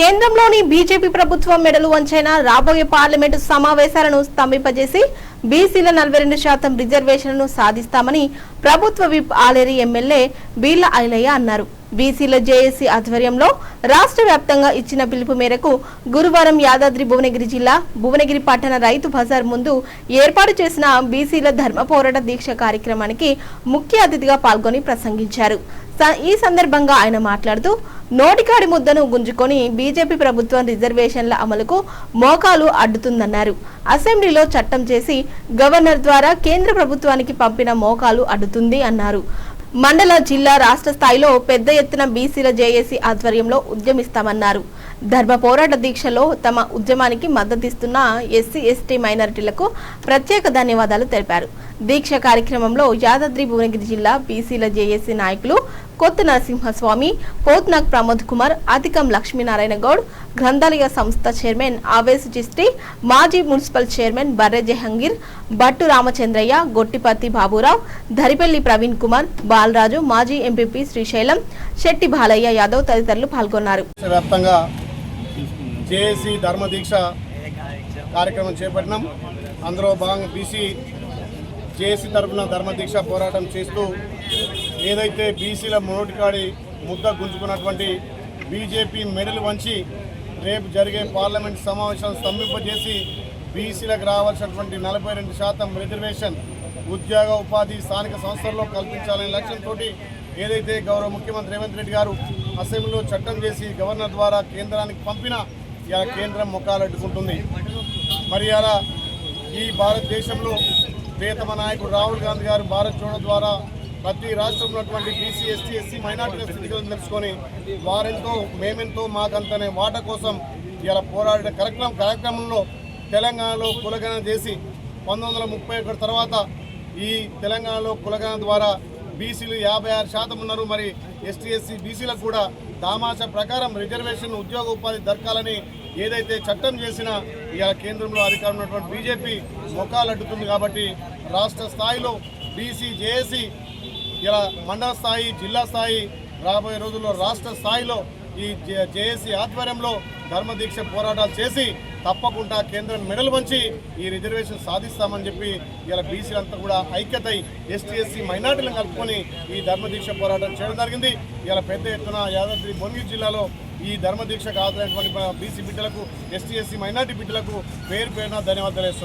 కేంద్రంలోని బీజేపీ ప్రభుత్వం మెడలు వంచైన రాబోయే పార్లమెంటు సమావేశాలను స్తంభింపజేసి బీసీల నలభై రెండు శాతం రిజర్వేషన్లను సాధిస్తామని ప్రభుత్వ విప్ ఆలేరి ఎమ్మెల్యే బీర్ల ఐలయ్య అన్నారు. బీసీల జేఏసీ ఆధ్వర్యంలో రాష్ట్ర వ్యాప్తంగా ఇచ్చిన పిలుపు మేరకు గురువారం యాదాద్రి భువనగిరి జిల్లా భువనగిరి పట్టణ రైతు బజార్ ముందు ఏర్పాటు చేసిన బీసీల ధర్మ పోరాట దీక్ష కార్యక్రమానికి ముఖ్య అతిథిగా పాల్గొని ప్రసంగించారు. ఈ సందర్భంగా ఆయన మాట్లాడుతూ నోటికాడి ముద్దను గుంజుకొని బీజేపీ ప్రభుత్వం రిజర్వేషన్ల అమలుకు మోకాలు అడ్డుతుందన్నారు. అసెంబ్లీలో చట్టం చేసి గవర్నర్ ద్వారా కేంద్ర ప్రభుత్వానికి పంపిన మోకాలు అడ్డుతుంది అన్నారు. మండల జిల్లా రాష్ట్ర స్థాయిలో పెద్ద ఎత్తున బీసీల జేఏసీ ఆధ్వర్యంలో ఉద్యమిస్తామన్నారు. ధర్మ పోరాట దీక్షలో తమ ఉద్యమానికి మద్దతిస్తున్న ఎస్సీ ఎస్టీ మైనారిటీలకు ప్రత్యేక ధన్యవాదాలు తెలిపారు. దీక్ష కార్యక్రమంలో యాదాద్రి భువనగిరి జిల్లా బీసీల జేఏసీ నాయకులు కొత్త నరసింహస్వామి పోత్నాగ్ ప్రమోద్ కుమార్ అధికం లక్ష్మీనారాయణ గౌడ్ గ్రంథాలయ సంస్థ చైర్మన్ ఆవేశ్ జిస్టి మాజీ మున్సిపల్ చైర్మన్ బర్రె జహంగీర్ బట్టు రామచంద్రయ్య గొట్టిపత్తి బాబురావు ధరిపల్లి ప్రవీణ్ కుమార్ బాలరాజు మాజీ ఎంపీపీ శ్రీశైలం శెట్టి బాలయ్య యాదవ్ తదితరులు పాల్గొన్నారు. వ్యాప్తంగా జేఏసీ కార్యక్రమం చేపట్టినాం. అందులో భాగంగా బీసీ జేఏసీ తరఫున ధర్మదీక్ష పోరాటం చేస్తూ ఏదైతే బీసీల నోటికాడి ముద్ద గుంజుకున్నటువంటి బీజేపీ మెడలు వంచి రేపు జరిగే పార్లమెంట్ సమావేశం స్తంభింపజేసి బీసీలకు రావాల్సినటువంటి నలభై రెండు శాతం రిజర్వేషన్ ఉద్యోగ ఉపాధి స్థానిక సంస్థల్లో కల్పించాలనే లక్ష్యంతో ఏదైతే గౌరవ ముఖ్యమంత్రి రేవంత్ రెడ్డి గారు అసెంబ్లీలో చట్టం చేసి గవర్నర్ ద్వారా కేంద్రానికి పంపిన ఇలా కేంద్రం ముఖాలట్టుకుంటుంది మరి అలా ఈ భారతదేశంలో ప్రియతమ నాయకుడు రాహుల్ గాంధీ గారు భారత్ జోడో ద్వారా ప్రతి రాష్ట్రంలో ఉన్నటువంటి బీసీ ఎస్టీ ఎస్సీ మైనార్టీల స్థితిగతులను తెలుసుకొని వారెంతో మేమెంతో మాకంతనే వాట కోసం ఇలా పోరాడిన కార్యక్రమం కార్యక్రమంలో తెలంగాణలో కులగణన చేసి పంతొమ్మిది వందల ముప్పై ఒకటి తర్వాత ఈ తెలంగాణలో కులగణన ద్వారా బీసీలు యాభై ఆరు శాతం ఉన్నారు. మరి ఎస్టీ ఎస్సీ బీసీలకు కూడా దామాష ప్రకారం రిజర్వేషన్ ఉద్యోగ ఉపాధి దక్కాలని ఏదైతే చట్టం చేసినా ఇలా కేంద్రంలో అధికారం ఉన్నటువంటి బీజేపీ మొఖాలు అడ్డుతుంది కాబట్టి రాష్ట్ర స్థాయిలో బీసీ జేఏసీ ఇలా మండల స్థాయి జిల్లా స్థాయి రాబోయే రోజుల్లో రాష్ట్ర స్థాయిలో ఈ జేఏసీ ఆధ్వర్యంలో ధర్మదీక్ష పోరాటాలు చేసి తప్పకుండా కేంద్రం మెడలు వంచి ఈ రిజర్వేషన్ సాధిస్తామని చెప్పి ఇలా బీసీలంతా కూడా ఐక్యతై ఎస్టీ ఎస్సీ మైనార్టీలను కలుపుకొని ఈ ధర్మదీక్ష పోరాటం చేయడం జరిగింది. ఇలా పెద్ద ఎత్తున యాదాద్రి భువనగిరి జిల్లాలో ఈ ధర్మదీక్షకు ఆదరైనటువంటి బీసీ బిడ్డలకు ఎస్టీ ఎస్సీ మైనార్టీ బిడ్డలకు పేరు పేరున ధన్యవాదాలు